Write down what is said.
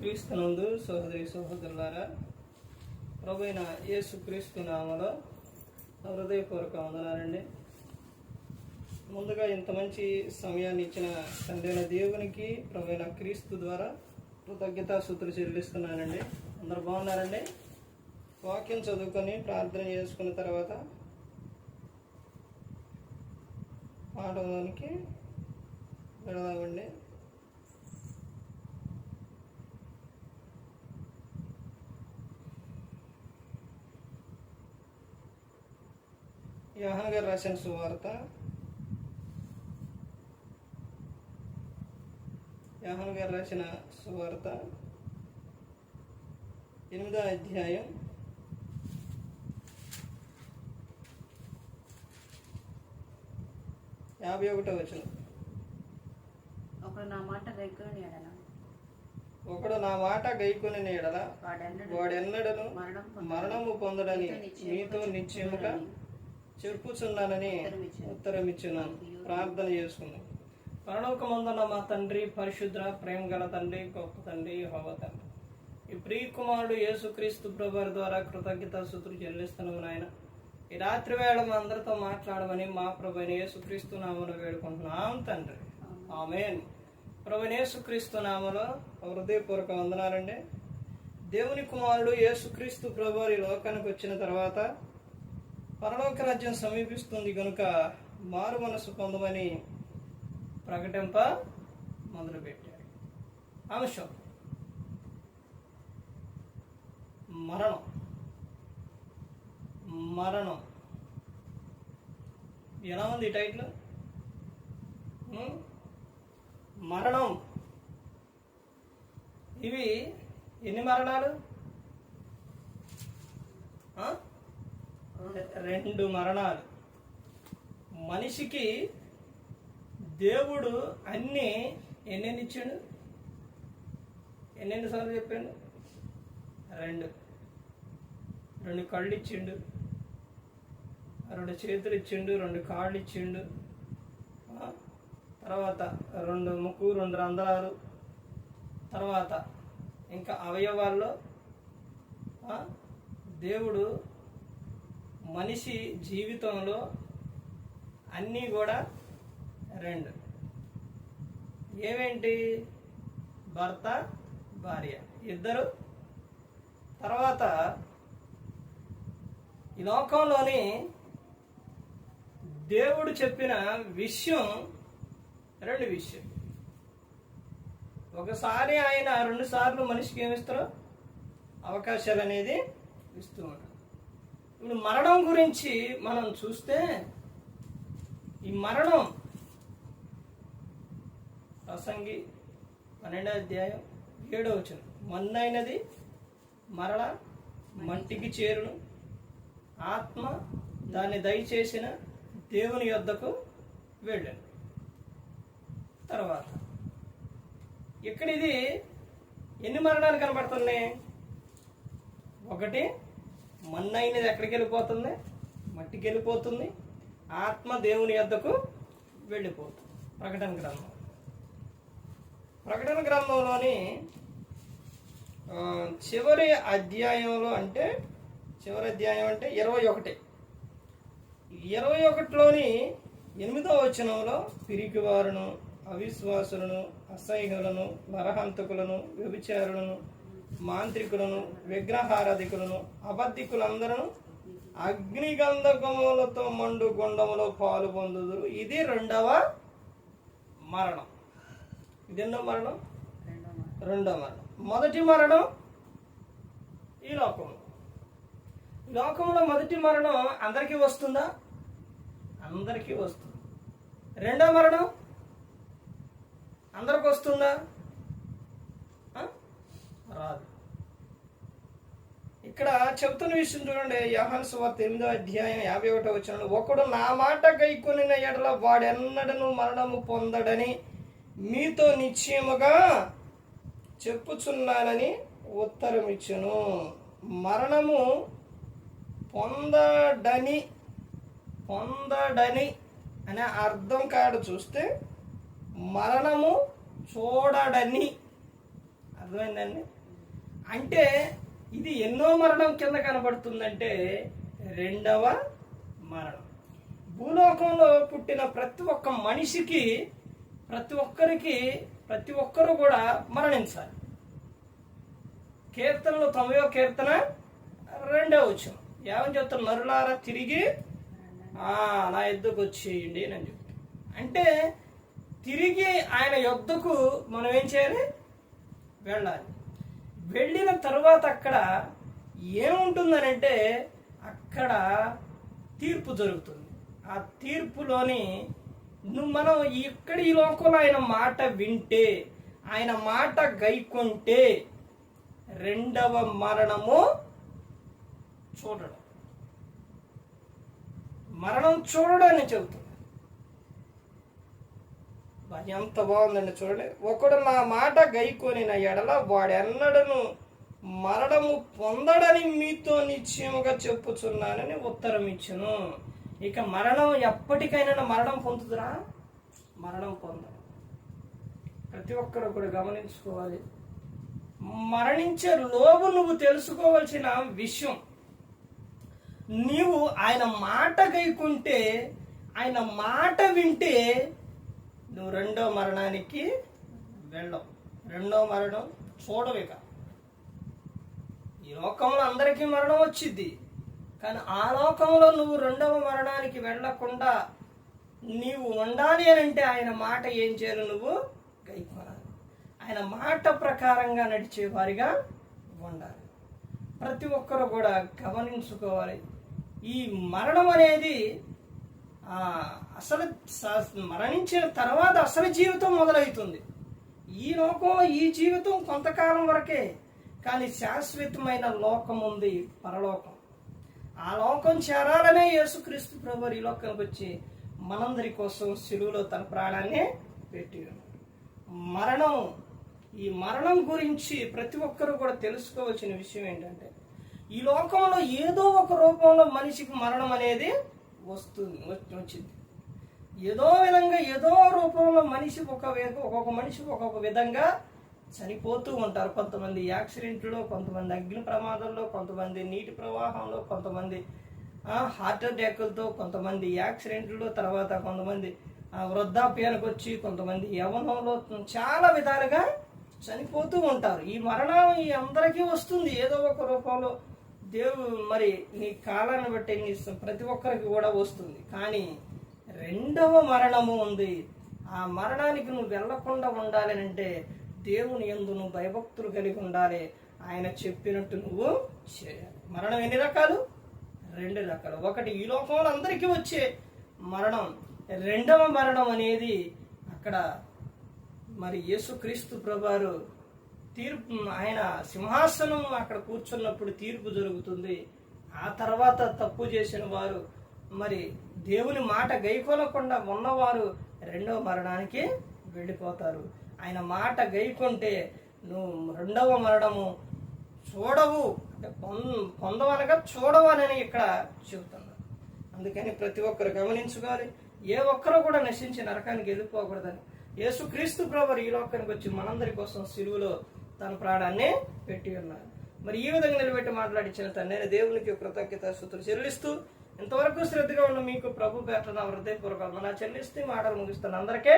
క్రీస్తునందు సహోదరి సహోదరులారా ప్రభైన యేసు క్రీస్తు నామలో హృదయపూర్వక వందనాలండి. ముందుగా ఇంత మంచి సమయాన్ని ఇచ్చిన తండ్రైన దేవునికి ప్రభైన క్రీస్తు ద్వారా కృతజ్ఞతా సూత్రులు చెల్లిస్తున్నానండి. అందరు బాగున్నారండి? వాక్యం చదువుకొని ప్రార్థన చేసుకున్న తర్వాత పాఠంలోనికి వెళదామండి. యోహాన్ గారు రాసిన సువార్త. యోహాన్ గారు రాసిన సువార్త. ఎనిమిదో అధ్యాయం. యాభై ఒకటో వచ్చిన ఒకడు నా మాట గైకొని ఎడల. ఒకడు నా మాట గైకొని వాడెన్నడూ వాడెన్నడను. మరణము పొందడని మీతో నిశ్చయముగా చెప్పుచున్నానని ఉత్తరం ఇచ్చున్నాను ప్రార్థన చేసుకుందాం పరలోకమందున మా తండ్రి పరిశుద్ర ప్రేమ గల తండ్రి గొప్ప తండ్రి హోవ తండ్రి. ఈ ప్రియ కుమారుడు యేసుక్రీస్తు ప్రభువారి ద్వారా కృతజ్ఞత సూత్రులు చెల్లిస్తున్నాము నాయన. ఈ రాత్రి వేళ మా అందరితో మాట్లాడమని మా ప్రభు అయిన యేసుక్రీస్తు నామను వేడుకుంటున్నాం తండ్రి. ఆమెన్. ప్రభు అయిన యేసుక్రీస్తు నామలో హృదయపూర్వక వందనాలండి. దేవుని కుమారుడు యేసుక్రీస్తు ప్రభు ఈ లోకానికి వచ్చిన తర్వాత పరలోక రాజ్యం సమీపిస్తుంది కనుక మారు మనసు పొందమని ప్రకటింప మొదలుపెట్టాడు. అంశం మరణం. మరణం. ఎలా ఉంది టైటిల్? మరణం. ఇవి ఎన్ని మరణాలు? రెండు మరణాలు. మనిషికి దేవుడు అన్ని ఎన్నెన్ని ఇచ్చాడు? ఎన్నెన్ని సార్లు చెప్పాడు? రెండు. రెండు కళ్ళు ఇచ్చిండు. రెండు చేతులు ఇచ్చిండు రెండు కాళ్ళు ఇచ్చిండు. తర్వాత రెండు ముక్కు రెండు రంధ్రాలు. తర్వాత ఇంకా అవయవాల్లో దేవుడు మనిషి జీవితంలో అన్నీ కూడా రెండు. ఏమేంటి? భర్త భార్య. ఇద్దరు. తర్వాత ఈ లోకంలోని దేవుడు చెప్పిన విషయం రెండు విషయం. ఒకసారి ఆయన రెండు సార్లు మనిషికి ఏమిస్తారు అవకాశాలు అనేది ఇస్తూ ఉంటారు. ఇప్పుడు మరణం గురించి మనం చూస్తే ఈ మరణం ప్రసంగి పన్నెండో అధ్యాయం ఏడో వచ్చిన మన్నైనది మరల మట్టికి చేరును. ఆత్మ దాన్ని దయచేసిన దేవుని యొద్దకు వెళ్ళాను. తర్వాత ఇక్కడ ఇది ఎన్ని మరణాలు కనబడుతున్నాయి? ఒకటి మన్నైనది ఎక్కడికి వెళ్ళిపోతుంది మట్టికి వెళ్ళిపోతుంది ఆత్మ దేవుని యొద్దకు వెళ్ళిపోతుంది. ప్రకటన గ్రంథం. ప్రకటన గ్రంథంలోని చివరి అధ్యాయంలో అంటే చివరి అధ్యాయం అంటే ఇరవై ఒకటి. ఇరవై ఒకటిలోని ఎనిమిదో వచనంలో పిరికివారును అవిశ్వాసులను అసహ్యులను నరహంతకులను వ్యభిచారులను మాంత్రికులను విగ్రహారధికులను అబద్ధికులందరూ అగ్నిగంధకములతో మండు గుండములో పాలు పొందుదురు. ఇది రెండవ మరణం. ఇది ఎన్నో మరణం? రెండో మరణం. మొదటి మరణం ఈ లోకంలో ఈ లోకంలో మొదటి మరణం అందరికీ వస్తుందా? అందరికీ వస్తుంది. రెండో మరణం అందరికి వస్తుందా ఆ? రాదు ఇక్కడ చెప్తున్న విషయం చూడండి యహన్ సువార్త ఎనిమిదో అధ్యాయం యాభై ఒకటో వచ్చిన ఒకడు నా మాట గైకొనిన ఎడల వాడెన్నడను మరణము పొందడని మీతో నిశ్చయముగా చెప్పుచున్నానని ఉత్తరం ఇచ్చును మరణము పొందడని పొందడని అనే అర్థం కాడ చూస్తే మరణము చూడడని. అర్థమైందండి? అంటే ఇది ఎన్నో మరణం కింద కనబడుతుందంటే రెండవ మరణం. భూలోకంలో పుట్టిన ప్రతి ఒక్క మనిషికి ప్రతి ఒక్కరికి ప్రతి ఒక్కరు కూడా మరణించాలి. కీర్తనలు తొంభయో కీర్తన రెండో వచ్చం ఏమని చెప్తాను నరులారా తిరిగి నా యుద్ధకు వచ్చేయండి అని చెప్తాను అంటే తిరిగి ఆయన యుద్ధకు మనం ఏం చేయాలి? వెళ్ళాలి. వెళ్ళిన తర్వాత అక్కడ ఏముంటుందనంటే అక్కడ తీర్పు జరుగుతుంది. ఆ తీర్పులోని నువ్వు మనం ఇక్కడ ఈ లోకంలో ఆయన మాట వింటే ఆయన మాట గైకొంటే రెండవ మరణము చూడడం. మరణం చూడడం అని చెబుతుంది. ఎంత బాగుందండి చూడండి. ఒకడు నా మాట గైకొని నా ఎడల వాడెన్నడను మరణము పొందడని మీతో నిశ్చయముగా చెప్పుచున్నానని ఉత్తరం ఇచ్చును ఇక మరణం ఎప్పటికైనా మరణం పొందుతురా మరణం పొంద ప్రతి ఒక్కరు కూడా గమనించుకోవాలి. మరణించే లోపు నువ్వు తెలుసుకోవాల్సిన విషయం నీవు ఆయన మాట గైకుంటే ఆయన మాట వింటే నువ్వు రెండో మరణానికి వెళ్ళవు. రెండో మరణం చూడవిక ఈ లోకంలో అందరికీ మరణం వచ్చింది కానీ ఆ లోకంలో నువ్వు రెండవ మరణానికి వెళ్ళకుండా నీవు ఉండాలి అని అంటే ఆయన మాట ఏం చేయాలి నువ్వు? గైకోనాలి. ఆయన మాట ప్రకారంగా నడిచే వారిగా ఉండాలి. ప్రతి ఒక్కరు కూడా గమనించుకోవాలి. ఈ మరణం అనేది అసలు మరణించిన తర్వాత అసలు జీవితం మొదలవుతుంది. ఈ లోకంలో ఈ జీవితం కొంతకాలం వరకే కానీ శాశ్వతమైన లోకం ఉంది పరలోకం. ఆ లోకం చేరాలనే యేసుక్రీస్తు ప్రభు ఈ లోకానికి వచ్చి మనందరి కోసం సిలువలో తన ప్రాణాన్ని పెట్టి మరణం ఈ మరణం గురించి ప్రతి ఒక్కరూ కూడా తెలుసుకోవాల్సిన విషయం ఏంటంటే ఈ లోకంలో ఏదో ఒక రూపంలో మనిషికి మరణం అనేది వస్తుంది వచ్చింది. ఏదో విధంగా ఏదో రూపంలో మనిషి ఒక ఒక్కొక్క మనిషి ఒక్కొక్క విధంగా చనిపోతూ ఉంటారు. కొంతమంది యాక్సిడెంట్లో కొంతమంది అగ్ని ప్రమాదంలో కొంతమంది నీటి ప్రవాహంలో కొంతమంది హార్ట్ అటాకులతో కొంతమంది యాక్సిడెంట్లో తర్వాత కొంతమంది ఆ, వృద్ధాప్యానికి వచ్చి కొంతమంది యవనంలో చాలా విధాలుగా చనిపోతూ ఉంటారు. ఈ మరణం ఈ అందరికీ వస్తుంది. ఏదో ఒక రూపంలో దేవుడు మరి నీ కాలాన్ని బట్టి నీ స- ప్రతి ఒక్కరికి కూడా వస్తుంది. కానీ రెండవ మరణము ఉంది. ఆ మరణానికి నువ్వు వెళ్ళకుండా ఉండాలి అంటే దేవుని ఎందు నువ్వు భయభక్తులు కలిగి ఉండాలి. ఆయన చెప్పినట్టు నువ్వు చేయాలి మరణం ఎన్ని రకాలు? రెండు రకాలు. ఒకటి ఈ లోకంలో అందరికీ వచ్చే మరణం. రెండవ మరణం అనేది అక్కడ మరి యేసుక్రీస్తు ప్రభారు తీర్పు ఆయన సింహాసనం అక్కడ కూర్చున్నప్పుడు తీర్పు జరుగుతుంది. ఆ తర్వాత తప్పు చేసిన వారు మరి దేవుని మాట గైకొనకుండా ఉన్నవారు రెండవ మరణానికి వెళ్ళిపోతారు. ఆయన మాట గైకొంటే నువ్వు రెండవ మరణము చూడవు. అంటే పొం- పొందవనగా చూడవనని ఇక్కడ చెబుతున్నారు. అందుకని ప్రతి ఒక్కరు గమనించుకోవాలి. ఏ ఒక్కరు కూడా నశించి నరకానికి వెళ్ళిపోకూడదని. యేసుక్రీస్తు ప్రభు ఈ లోకానికి వచ్చి మనందరి కోసం సిలువలో తన ప్రాణాన్ని పెట్టి ఉన్నారు. మరి ఈ విధంగా నిలబెట్టి మాట్లాడించిన తండ్రి నేను దేవునికి కృతజ్ఞత స్థుతులు చెల్లిస్తూ ఇంతవరకు శ్రద్ధగా ఉన్న మీకు ప్రభు పేట నా హృదయపూర్వక నా చెల్లిస్తూ మాటలు ముగిస్తాను అందరికీ